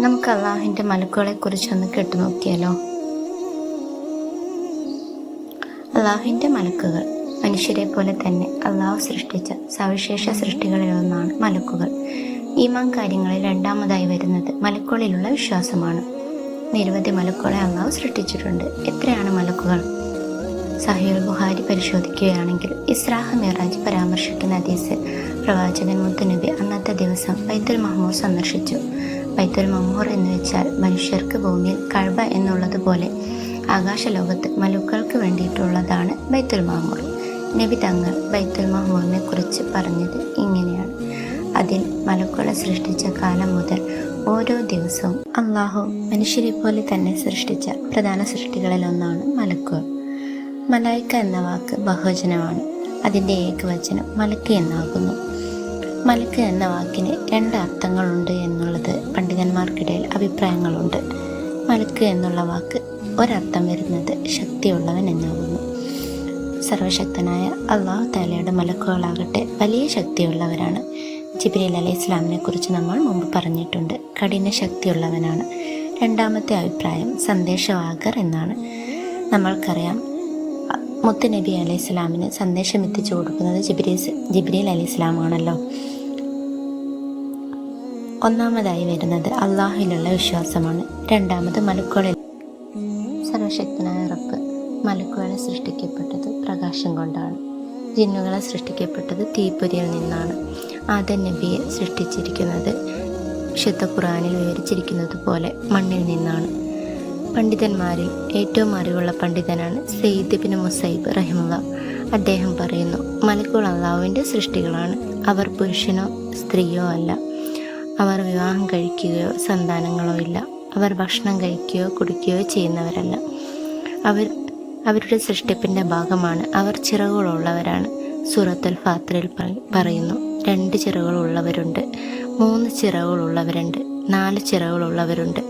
നമുക്ക് അള്ളാഹുവിന്റെ മലക്കുകളെ കേട്ടു നോക്കിയാലോ അള്ളാഹുവിന്റെ മലക്കുകൾ മനുഷ്യരെ പോലെ തന്നെ അള്ളാഹു സൃഷ്ടിച്ച സവിശേഷ സൃഷ്ടികളിലൊന്നാണ് മലക്കുകൾ. ഈമാൻ കാര്യങ്ങളിൽ രണ്ടാമതായി വരുന്നത് മലക്കുകളിലുള്ള വിശ്വാസമാണ്. നിരവധി മലക്കുകളെ അള്ളാഹു സൃഷ്ടിച്ചിട്ടുണ്ട്. എത്രയാണ് മലക്കുകൾ? സഹീർ ബുഹാരി പരിശോധിക്കുകയാണെങ്കിൽ ഇസ്രാഹ മിറാജ് പരാമർശിക്കുന്ന അതീസ് പ്രവാചകൻ മുത്തുനബി അന്നത്തെ ദിവസം ബൈത്തുൽ മഹമ്മൂദ് സന്ദർശിച്ചു. ബൈത്തുൽ മമ്മൂർ എന്ന് വെച്ചാൽ മനുഷ്യർക്ക് ഭൂമിയിൽ കഴബ എന്നുള്ളതുപോലെ ആകാശലോകത്ത് മലുക്കൾക്ക് വേണ്ടിയിട്ടുള്ളതാണ് ബൈത്തുൽ മാമൂർ നബി തങ്ങൾ ബൈത്തുൽ മാമൂറിനെ കുറിച്ച് പറഞ്ഞത് ഇങ്ങനെയാണ്. അതിൽ മലക്കുകളെ സൃഷ്ടിച്ച കാലം മുതൽ ഓരോ ദിവസവും അള്ളാഹു മനുഷ്യരെ പോലെ തന്നെ സൃഷ്ടിച്ച പ്രധാന സൃഷ്ടികളിലൊന്നാണ് മലക്കുകൾ. മലായിക്ക എന്ന വാക്ക് ബഹുവചനമാണ്. അതിന്റെ ഏകവചനം മലക്ക് എന്നാകുന്നു. മലക്ക് എന്ന വാക്കിന് രണ്ട് അർത്ഥങ്ങളുണ്ട് എന്നുള്ളത് പണ്ഡിതന്മാർക്കിടയിൽ അഭിപ്രായങ്ങളുണ്ട്. മലക്ക് എന്നുള്ള വാക്ക് ഒരർത്ഥം വരുന്നത് ശക്തിയുള്ളവൻ എന്നാകുന്നു. സർവശക്തനായ അള്ളാഹു താലയുടെ മലക്കുകളാകട്ടെ വലിയ ശക്തിയുള്ളവരാണ്. ജിബ്രീൽ അലൈഹി ഇസ്ലാമിനെ കുറിച്ച് നമ്മൾ മുമ്പ് പറഞ്ഞിട്ടുണ്ട്. കഠിന ശക്തിയുള്ളവനാണ്. രണ്ടാമത്തെ അഭിപ്രായം സന്ദേശവാഹകർ എന്നാണ്. നമ്മൾക്കറിയാം മുത്തുനബി അലൈഹി സ്വലാമിന് സന്ദേശം എത്തിച്ചു കൊടുക്കുന്നത് ജിബ്രീസ് ജിബ്രീൽ അലൈഹി സ്വലാമാണല്ലോ. ഒന്നാമതായി വരുന്നത് അള്ളാഹുവിലുള്ള വിശ്വാസമാണ്. രണ്ടാമത് മലക്കുകളിൽ സർവശക്തനായ ഉറപ്പ് മലക്കുകളെ സൃഷ്ടിക്കപ്പെട്ടത് പ്രകാശം കൊണ്ടാണ്. ജിന്നുകളെ സൃഷ്ടിക്കപ്പെട്ടത് തീപ്പൊരിയിൽ നിന്നാണ്. ആദൻ നബിയെ സൃഷ്ടിച്ചിരിക്കുന്നത് വിശുദ്ധ ഖുറാനിൽ വിവരിച്ചിരിക്കുന്നത് പോലെ മണ്ണിൽ നിന്നാണ്. പണ്ഡിതന്മാരിൽ ഏറ്റവും അറിവുള്ള പണ്ഡിതനാണ് സെയ്ദ് ബിൻ മുസൈബ് റഹിമുള്ള. അദ്ദേഹം പറയുന്നു മലക്കുകൾ അള്ളാഹുവിന്റെ സൃഷ്ടികളാണ്. അവർ പുരുഷനോ സ്ത്രീയോ അല്ല. അവർ വിവാഹം കഴിക്കുകയോ സന്താനങ്ങളോ ഇല്ല. അവർ ഭക്ഷണം കഴിക്കുകയോ കുടിക്കുകയോ ചെയ്യുന്നവരല്ല. അവർ അവരുടെ സൃഷ്ടിപ്പിന്റെ ഭാഗമാണ്. അവർ ചിറകുകളുള്ളവരാണ്. സൂറത്തുൽ ഫാത്രയിൽ പറയുന്നു രണ്ട് ചിറകുകളുള്ളവരുണ്ട് മൂന്ന് ചിറകുകളുള്ളവരുണ്ട് നാല് ചിറകുകളുള്ളവരുണ്ട്.